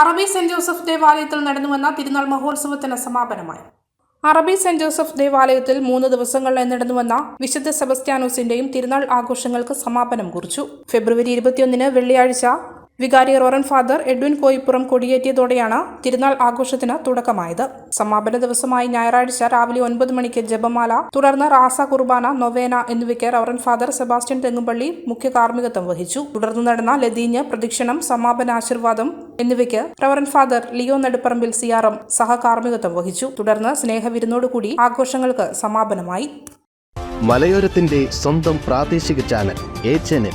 അറബി saint Joseph ദേവാലയത്തിൽ നടന്നുവന്ന തിരുനാൾ മഹോത്സവത്തിന് സമാപനമായി. അറബി സെന്റ് ജോസഫ് ദേവാലയത്തിൽ മൂന്ന് ദിവസങ്ങളിലായി നടന്നുവന്ന വിശുദ്ധ സെബസ്റ്റ്യാനോസിന്റെയും തിരുനാൾ ആഘോഷങ്ങൾക്ക് സമാപനം കുറിച്ചു. ഫെബ്രുവരി ഇരുപത്തിയൊന്നിന് വെള്ളിയാഴ്ച വികാരി റോറൻ ഫാദർ എഡ്വിൻ കോയിപ്പുറം കൊടിയേറ്റിയതോടെയാണ് തിരുനാൾ ആഘോഷത്തിന് തുടക്കമായത്. സമാപന ദിവസമായി ഞായറാഴ്ച രാവിലെ ഒൻപത് മണിക്ക് ജപമാല തുടർന്ന് റാസ കുർബാന നൊവേന എന്നിവയ്ക്ക് റവറൻ ഫാദർ സെബാസ്റ്റ്യൻ തെങ്ങുംപള്ളി മുഖ്യ കാർമ്മികത്വം വഹിച്ചു. തുടർന്ന് നടന്ന ലതീഞ്ഞ് പ്രദക്ഷിണം സമാപന ആശീർവാദം എന്നിവയ്ക്ക് റവറൻ ഫാദർ ലിയോ നെടുപ്പറമ്പിൽ സിയാറം സഹകാർമ്മികത്വം വഹിച്ചു. തുടർന്ന് സ്നേഹവിരുന്നോടുകൂടി ആഘോഷങ്ങൾക്ക് സമാപനമായി. മലയോരത്തിന്റെ സ്വന്തം പ്രാദേശിക ചാനൽ ചാനൽ